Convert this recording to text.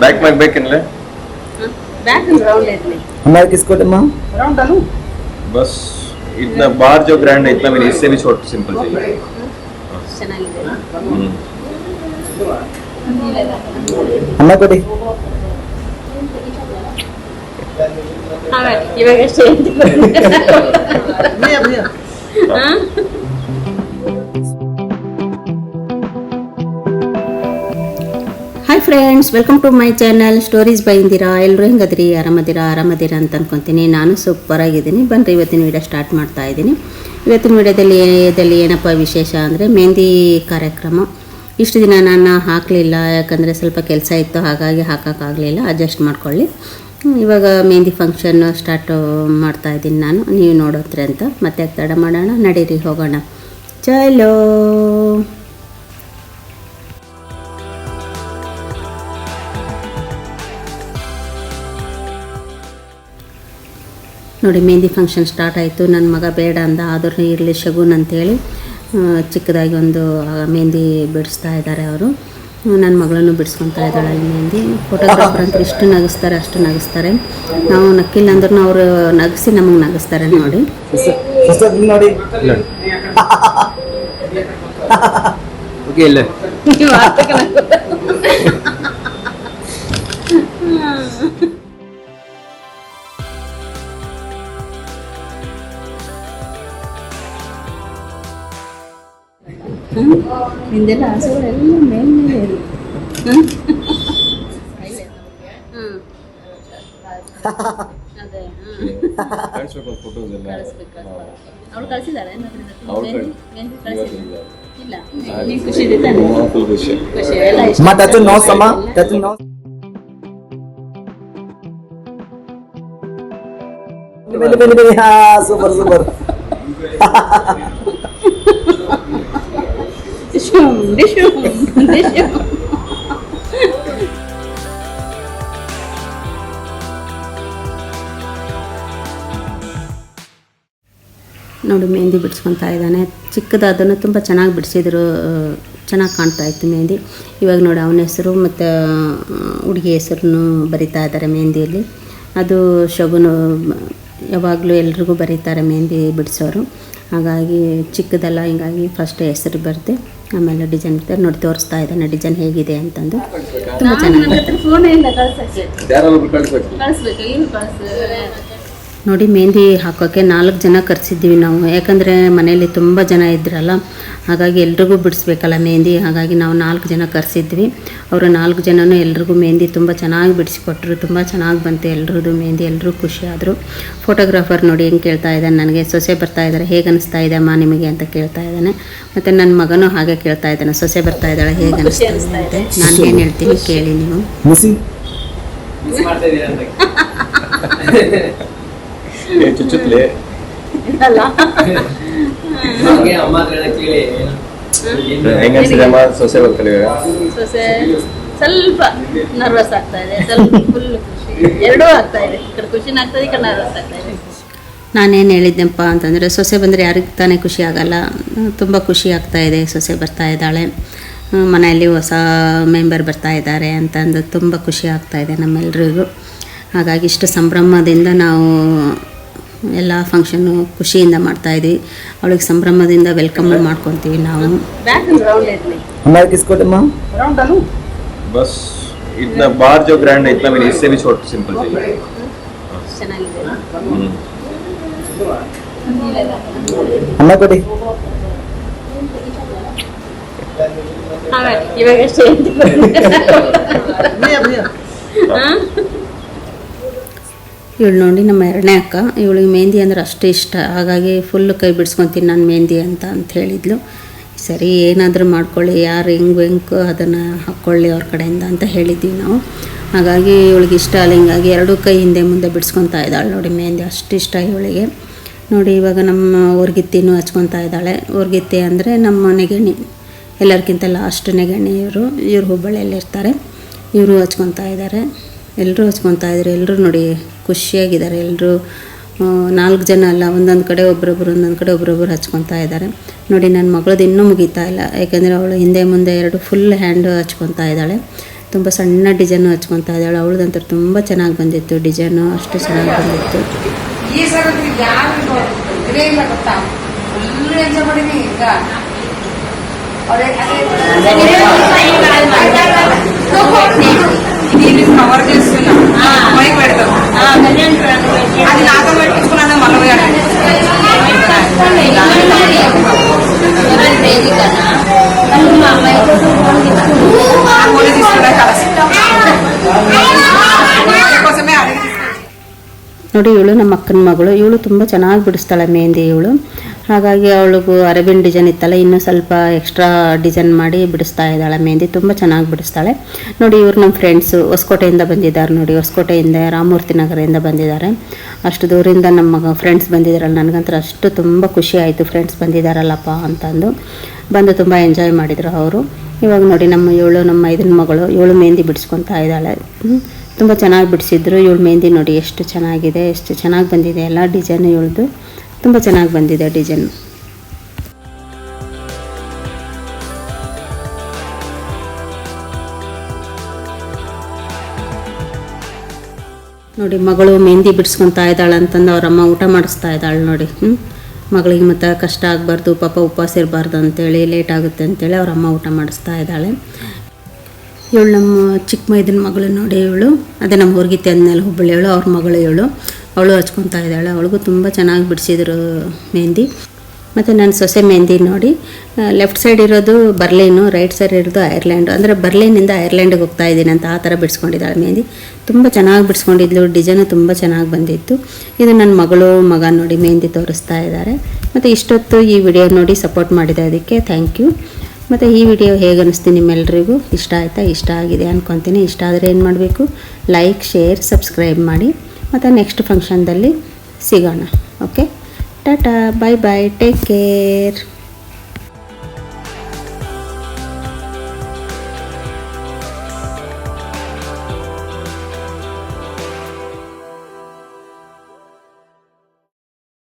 Back में back in ले back round ಇರಲಿ हमारे किसको दमा ರೌಂಡ್ ಅನು बस इतना बाहर जो ग्रैंड है इतना मेरे इससे भी छोटा सिंपल चाहिए ಚೆನ್ನಾಗಿದೆ हम्म। ಅನ್ನ ಕೊಡಿ ಆಮೇಲೆ ಇವಾಗ friends welcome to my channel stories by Indira ಎಲ್ಲರೂ ಹೆಂಗದ್ರಿ? ಆರಾಮದಿರಾ? ಆರಾಮದಿರಾ ಅಂತ ಅನ್ಕೊತೀನಿ. ನಾನು ಸೂಪರ್ ಆಗಿದ್ದೀನಿ. ಬನ್ನಿರಿ ಇವತ್ತಿನ ವಿಡಿಯೋ ಸ್ಟಾರ್ಟ್ ಮಾಡ್ತಾ ಇದ್ದೀನಿ. ಇವತ್ತಿನ ವಿಡಿಯೋದಲ್ಲಿ ಇದರಲ್ಲಿ ಏನಪ್ಪ ವಿಶೇಷ ಅಂದರೆ ಮೆಹಂದಿ ಕಾರ್ಯಕ್ರಮ. ಇಷ್ಟು ದಿನ ನಾನು ಹಾಕಲಿಲ್ಲ. ಯಾಕಂದರೆ ಸ್ವಲ್ಪ ಕೆಲಸ ಇತ್ತು. ಹಾಗಾಗಿ ಹಾಕೋಕ್ಕಾಗಲಿಲ್ಲ ಅಡ್ಜಸ್ಟ್ ಮಾಡ್ಕೊಳ್ಳಿ. ಇವಾಗ ಮೆಹಂದಿ ಫಂಕ್ಷನ್ ಸ್ಟಾರ್ಟ್ ಮಾಡ್ತಾ ಇದ್ದೀನಿ ನಾನು. ನೀವು ನೋಡೋತ್ರಿ ಅಂತ ಮತ್ತೆ ತಡ ಮಾಡೋಣ. ನಡೀರಿ, ಹೋಗೋಣ. ಚಲೋ! ನೋಡಿ ಮೆಹಂದಿ ಫಂಕ್ಷನ್ ಸ್ಟಾರ್ಟ್ ಆಯಿತು. ನನ್ನ ಮಗ ಬೇಡ ಅಂದ ಆದರೂ ಇರಲಿ ಶಗುನ್ ಅಂತೇಳಿ ಚಿಕ್ಕದಾಗಿ ಒಂದು ಮೆಹಂದಿ ಬಿಡಿಸ್ತಾ ಇದ್ದಾರೆ ಅವರು. ನನ್ನ ಮಗಳನ್ನು ಬಿಡಿಸ್ಕೊತಾ ಇದ್ದಾಳೆ ಅಲ್ಲಿ ಮೆಹಂದಿ ಫೋಟೋಗ್ರಾಫರ್ ಅಂತ ಇಷ್ಟು ನಗಿಸ್ತಾರೆ ಅಷ್ಟು ನಗಿಸ್ತಾರೆ. ನಾವು ನಕ್ಕಿಲ್ಲ ಅಂದ್ರೂ ಅವರು ನಗಿಸಿ ನಮಗೆ ನಗಿಸ್ತಾರೆ ನೋಡಿ. ಸಿಸ್ಟರ್ ಹಾಂ ನಿಂದೆಲ್ಲ ಆಸೆಗಳೆಲ್ಲ ಮೇಲೆ ಮೇಲೆ ಇದೆ ಹಾಂ ಅದೇ ಫೋಟೋಸ್ ಇಲ್ಲ. ಖುಷಿ ಇದೆ ಖುಷಿ. ಖುಷಿ ಎಲ್ಲ ಸೂಪರ್ ಸೂಪರ್. ಡಿಶುಮ್ ನೋಡಿ, ಮೆಹಂದಿ ಬಿಡಿಸ್ಕೊತಾ ಇದ್ದಾನೆ. ಚಿಕ್ಕದಾದನ್ನು ತುಂಬ ಚೆನ್ನಾಗಿ ಬಿಡಿಸಿದ್ರು ಚೆನ್ನಾಗಿ ಕಾಣ್ತಾ ಇತ್ತು ಮೆಹಂದಿ. ಇವಾಗ ನೋಡಿ, ಅವನ ಹೆಸರು ಮತ್ತು ಹುಡುಗಿ ಹೆಸರನ್ನು ಬರಿತಾ ಇದ್ದಾರೆ ಮೆಹಂದಿಯಲ್ಲಿ. ಅದು ಶಗುನು, ಯಾವಾಗಲೂ ಎಲ್ರಿಗೂ ಬರೀತಾರೆ ಮೆಹಂದಿ ಬಿಡಿಸೋರು. ಹಾಗಾಗಿ ಚಿಕ್ಕದಲ್ಲ ಹಿಂಗಾಗಿ ಫಸ್ಟ್ ಹೆಸರು ಬರುತ್ತೆ ಆಮೇಲೆ ಡಿಸೈನ್ ನೋಡಿ ತೋರಿಸ್ತಾ ಇದ್ದಾನೆ. ಡಿಸೈನ್ ಹೇಗಿದೆ ಅಂತಂದು ತುಂಬ ಚೆನ್ನಾಗಿದೆ. ನೋಡಿ ಮೆಹಂದಿ ಹಾಕೋಕ್ಕೆ ನಾಲ್ಕು ಜನ ಕರೆಸಿದ್ದೀವಿ ನಾವು. ಯಾಕಂದರೆ ಮನೆಯಲ್ಲಿ ತುಂಬ ಜನ ಇದ್ರಲ್ಲ ಹಾಗಾಗಿ ಎಲ್ರಿಗೂ ಬಿಡಿಸ್ಬೇಕಲ್ಲ ಮೆಹಂದಿ. ಹಾಗಾಗಿ ನಾವು ನಾಲ್ಕು ಜನ ಕರೆಸಿದ್ವಿ. ಅವರು ನಾಲ್ಕು ಜನನೂ ಎಲ್ರಿಗೂ ಮೆಹಂದಿ ತುಂಬ ಚೆನ್ನಾಗಿ ಬಿಡಿಸಿಕೊಟ್ರು. ತುಂಬ ಚೆನ್ನಾಗಿ ಬಂತು ಎಲ್ರದ್ದು ಮೆಹಂದಿ. ಎಲ್ಲರೂ ಖುಷಿಯಾದರು ಫೋಟೋಗ್ರಾಫರ್ ನೋಡಿ ಹೆಂಗೆ ಕೇಳ್ತಾ ಇದ್ದಾನೆ ನನಗೆ. ಸೊಸೆ ಬರ್ತಾ ಇದ್ದಾರೆ. ಹೇಗೆ ಅನಿಸ್ತಾ ಇದೆ ಅಮ್ಮ ನಿಮಗೆ ಅಂತ ಕೇಳ್ತಾ ಇದ್ದಾನೆ. ಮತ್ತು ನನ್ನ ಮಗನೂ ಹಾಗೆ ಕೇಳ್ತಾ ಇದ್ದಾನೆ. ಸೊಸೆ ಬರ್ತಾ ಇದ್ದಾಳೆ. ಹೇಗೆ ಅನಿಸ್ತಾ ಇದೆ ಅಂತ. ನಾನು ಏನು ಹೇಳ್ತೀನಿ ಕೇಳಿ ನೀವು. ಮುಸಿ ಕೇಳಿ. ಹೆಂಗ ಅನ್ಸಿದೆ ಅಮ್ಮ? ಸೊಸೆ ಬರ್ತಾರೆ ಇವಾಗ ಸೊಸೆ ಸ್ವಲ್ಪ ನರ್ವಸ್ ಆಗ್ತಾ ಇದೆ. ಸ್ವಲ್ಪ ಫುಲ್ ಖುಷಿ. ಎರಡೂ ಆಗ್ತಾ ಇದೆ. ಈ ಕಡೆ ಖುಷಿನ ಆಗ್ತಾ ಇದೆ ಈ ಕಡೆ ನರ್ವಸ್ ಆಗ್ತಾ ಇದೆ. ನಾನೇನು ಹೇಳಿದ್ದೆಪ್ಪ ಅಂತಂದರೆ ಸೊಸೆ ಬಂದರೆ ಯಾರಿಗೆ ತಾನೇ ಖುಷಿ ಆಗಲ್ಲ. ತುಂಬ ಖುಷಿ ಆಗ್ತಾ ಇದೆ. ಸೊಸೆ ಬರ್ತಾ ಇದ್ದಾಳೆ. ಮನೆಯಲ್ಲಿ ಹೊಸ ಮೆಂಬರ್ ಬರ್ತಾ ಇದ್ದಾರೆ ಅಂತಂದು ತುಂಬ ಖುಷಿ ಆಗ್ತಾ ಇದೆ ನಮ್ಮೆಲ್ರಿಗೂ. ಹಾಗಾಗಿ ಇಷ್ಟು ಸಂಭ್ರಮದಿಂದ ನಾವು ಎಲ್ಲ ಫಂಕ್ಷನ್ ಖುಷಿಯಿಂದ ಮಾಡ್ತಾ ಇದೀವಿ. ಅವಳಿಗೆ ಸಂಭ್ರಮದಿಂದ ವೆಲ್ಕಮ್ ಮಾಡ್ಕೊಂತೀವಿ ನಾವು. ಬಸ್ ಇದ್ನ ಬಾರ್ ಜೋ ಇವಾಗ ಇವಳು ನೋಡಿ ನಮ್ಮ ಎರಡನೇ ಅಕ್ಕ. ಇವಳಿಗೆ ಮೆಹಂದಿ ಅಂದ್ರೆ ಅಷ್ಟು ಇಷ್ಟ. ಹಾಗಾಗಿ ಫುಲ್ ಕೈ ಬಿಡಿಸ್ಕೊತೀನಿ ನಾನು ಮೆಹಂದಿ ಅಂತ ಅಂತ ಹೇಳಿದ್ಲು. ಸರಿ ಏನಾದರೂ ಮಾಡ್ಕೊಳ್ಳಿ, ಯಾರು ಹೆಂಗೆ ಹೆಂಕು ಅದನ್ನು ಹಾಕ್ಕೊಳ್ಳಿ ಅವ್ರ ಕಡೆಯಿಂದ ಅಂತ ಹೇಳಿದ್ವಿ ನಾವು. ಹಾಗಾಗಿ ಇವಳಿಗೆ ಇಷ್ಟ ಅಲ್ಲ. ಹಿಂಗಾಗಿ ಎರಡೂ ಕೈ ಹಿಂದೆ ಮುಂದೆ ಬಿಡಿಸ್ಕೊತಾ ಇದ್ದಾಳೆ ನೋಡಿ ಮೆಹಂದಿ. ಅಷ್ಟು ಇಷ್ಟ ಇವಳಿಗೆ. ನೋಡಿ ಇವಾಗ ನಮ್ಮ ಹೊರ್ಗಿತ್ತಿನೂ ಹಚ್ಕೊತಾ ಇದ್ದಾಳೆ. ಹೊರ್ಗಿತ್ತಿ ಅಂದರೆ ನಮ್ಮ ನೆಗಣಿ ಎಲ್ಲರಿಗಿಂತ ಲಾಸ್ಟ್ ನೆಗಣಿ ಇವರು. ಇವರು ಹುಬ್ಬಳ್ಳಿಯಲ್ಲಿ ಇರ್ತಾರೆ. ಇವರು ಹಚ್ಕೊತಾ ಇದ್ದಾರೆ ಎಲ್ಲರೂ ಹಚ್ಕೊತಾ ಇದ್ದಾರೆ ಎಲ್ಲರೂ ನೋಡಿ ಖುಷಿಯಾಗಿದ್ದಾರೆ ಎಲ್ಲರೂ ನಾಲ್ಕು ಜನ ಅಲ್ಲ ಒಂದೊಂದು ಕಡೆ ಒಬ್ರೊಬ್ರು ಒಂದೊಂದು ಕಡೆ ಒಬ್ರೊಬ್ರು ಹಚ್ಕೊತಾ ಇದ್ದಾರೆ ನೋಡಿ ನನ್ನ ಮಗಳದ್ದು ಇನ್ನೂ ಮುಗೀತಾ ಇಲ್ಲ ಯಾಕೆಂದರೆ ಅವಳು ಹಿಂದೆ ಮುಂದೆ ಎರಡು ಫುಲ್ ಹ್ಯಾಂಡ್ ಹಚ್ಕೊತಾ ಇದ್ದಾಳೆ ತುಂಬ ಸಣ್ಣ ಡಿಸೈನು ಹಚ್ಕೊತಾ ಇದ್ದಾಳೆ ಅವಳದಂತೂ ತುಂಬ ಚೆನ್ನಾಗಿ ಬಂದಿತ್ತು ಡಿಸೈನು ಅಷ್ಟು ಚೆನ್ನಾಗಿ ಬಂದಿತ್ತು ಈ ನೋಡಿ ಇವಳು ನಮ್ಮ ಅಕ್ಕನ ಮಗಳು. ಇವಳು ತುಂಬ ಚೆನ್ನಾಗಿ ಬಿಡಿಸ್ತಾಳೆ ಮೆಹಂದಿ ಇವಳು. ಹಾಗಾಗಿ ಅವಳಿಗೂ ಅರೇಬಿಯನ್ ಡಿಸೈನ್ ಇತ್ತಲ್ಲ, ಇನ್ನೂ ಸ್ವಲ್ಪ ಎಕ್ಸ್ಟ್ರಾ ಡಿಸೈನ್ ಮಾಡಿ ಬಿಡಿಸ್ತಾ ಇದ್ದಾಳೆ ಮೆಹಂದಿ. ತುಂಬ ಚೆನ್ನಾಗಿ ಬಿಡಿಸ್ತಾಳೆ. ನೋಡಿ ಇವ್ರು ನಮ್ಮ ಫ್ರೆಂಡ್ಸು ಹೊಸಕೋಟೆಯಿಂದ ಬಂದಿದ್ದಾರೆ ನೋಡಿ. ಹೊಸಕೋಟೆಯಿಂದ, ರಾಮಮೂರ್ತಿ ನಗರದಿಂದ ಬಂದಿದ್ದಾರೆ. ಅಷ್ಟು ದೂರಿಂದ ನಮ್ಮ ಫ್ರೆಂಡ್ಸ್ ಬಂದಿದ್ದಾರಲ್ಲ ನನಗಂತೂ ಅಷ್ಟು ತುಂಬ ಖುಷಿ ಆಯಿತು ಫ್ರೆಂಡ್ಸ್ ಬಂದಿದ್ದಾರಲ್ಲಪ್ಪ ಅಂತಂದು. ಬಂದು ತುಂಬ ಎಂಜಾಯ್ ಮಾಡಿದರು ಅವರು. ಇವಾಗ ನೋಡಿ ನಮ್ಮ ಇವಳು, ನಮ್ಮ ಇದನ್ನ ಮಗಳು, ಇವಳು ಮೆಹಂದಿ ಬಿಡಿಸ್ಕೊತಾ ಇದ್ದಾಳೆ. ತುಂಬ ಚೆನ್ನಾಗಿ ಬಿಡಿಸಿದ್ರು. ಇವಳು ಮೆಹಂದಿ ನೋಡಿ ಎಷ್ಟು ಚೆನ್ನಾಗಿದೆ, ಎಷ್ಟು ಚೆನ್ನಾಗಿ ಬಂದಿದೆ ಎಲ್ಲ ಡಿಸೈನ್ ಇವಳದು. ತುಂಬ ಚೆನ್ನಾಗಿ ಬಂದಿದೆ ಡಿಸೈನ್. ನೋಡಿ, ಮಗಳು ಮೆಹಂದಿ ಬಿಡಿಸ್ಕೊತಾ ಇದ್ದಾಳೆ ಅಂತಂದು ಅವರಮ್ಮ ಊಟ ಮಾಡಿಸ್ತಾ ಇದ್ದಾಳೆ ನೋಡಿ. ಮಗಳಿಗೆ ಮತ್ತು ಕಷ್ಟ ಆಗಬಾರ್ದು, ಪಾಪ ಉಪವಾಸ ಇರಬಾರ್ದು ಅಂತೇಳಿ ಲೇಟ್ ಆಗುತ್ತೆ ಅಂತೇಳಿ ಅವರಮ್ಮ ಊಟ ಮಾಡಿಸ್ತಾ ಇದ್ದಾಳೆ. ಇವಳು ನಮ್ಮ ಚಿಕ್ಕ ಮೈದಿನ ಮಗಳು ನೋಡಿ ಇವಳು. ಅದೇ ನಮ್ಮ ಹೊರಗಿತ್ತೆ ಅಂದಮೇಲೆ ಹುಬ್ಬಳ್ಳಿ ಇವಳು ಅವ್ರ ಮಗಳು ಇವಳು. ಅವಳು ಹಚ್ಕೊತಾ ಇದ್ದಾಳೆ. ಅವಳಿಗೂ ತುಂಬ ಚೆನ್ನಾಗಿ ಬಿಡಿಸಿದ್ರು ಮೆಹಂದಿ ಮತ್ತು ನನ್ನ ಸೊಸೆ ಮೆಹಂದಿ ನೋಡಿ ಲೆಫ್ಟ್ ಸೈಡ್ ಇರೋದು ಬರ್ಲಿನು ರೈಟ್ ಸೈಡ್ ಇರೋದು ಐರ್ಲ್ಯಾಂಡು ಅಂದರೆ ಬರ್ಲಿನಿಂದ ಐರ್ಲ್ಯಾಂಡಿಗೆ ಹೋಗ್ತಾ ಇದ್ದೀನಿ ಅಂತ ಆ ಥರ ಬಿಡಿಸ್ಕೊಂಡಿದ್ದಾಳೆ ಮೆಹಂದಿ ತುಂಬ ಚೆನ್ನಾಗಿ ಬಿಡಿಸ್ಕೊಂಡಿದ್ಲು ಡಿಸೈನು ತುಂಬ ಚೆನ್ನಾಗಿ ಬಂದಿತ್ತು. ಇದು ನನ್ನ ಮಗಳು, ಮಗ ನೋಡಿ ಮೆಹಂದಿ ತೋರಿಸ್ತಾ ಇದ್ದಾರೆ. ಮತ್ತು ಇಷ್ಟೊತ್ತು ಈ ವಿಡಿಯೋ ನೋಡಿ ಸಪೋರ್ಟ್ ಮಾಡಿದೆ ಅದಕ್ಕೆ ಥ್ಯಾಂಕ್ ಯು ಮತ್ತು ಈ ವಿಡಿಯೋ ಹೇಗೆ ನಿಮ್ಮೆಲ್ಲರಿಗೂ ಇಷ್ಟ ಆಯಿತಾ? ಇಷ್ಟ ಆಗಿದೆ ಅಂದ್ಕೊತೀನಿ ಇಷ್ಟ ಆದರೆ ಏನು ಮಾಡಬೇಕು? ಲೈಕ್ ಶೇರ್ ಸಬ್ಸ್ಕ್ರೈಬ್ ಮಾಡಿ. ಮತ್ತು ನೆಕ್ಸ್ಟ್ ಫಂಕ್ಷನ್ದಲ್ಲಿ ಸಿಗೋಣ. Okay tata bye bye take care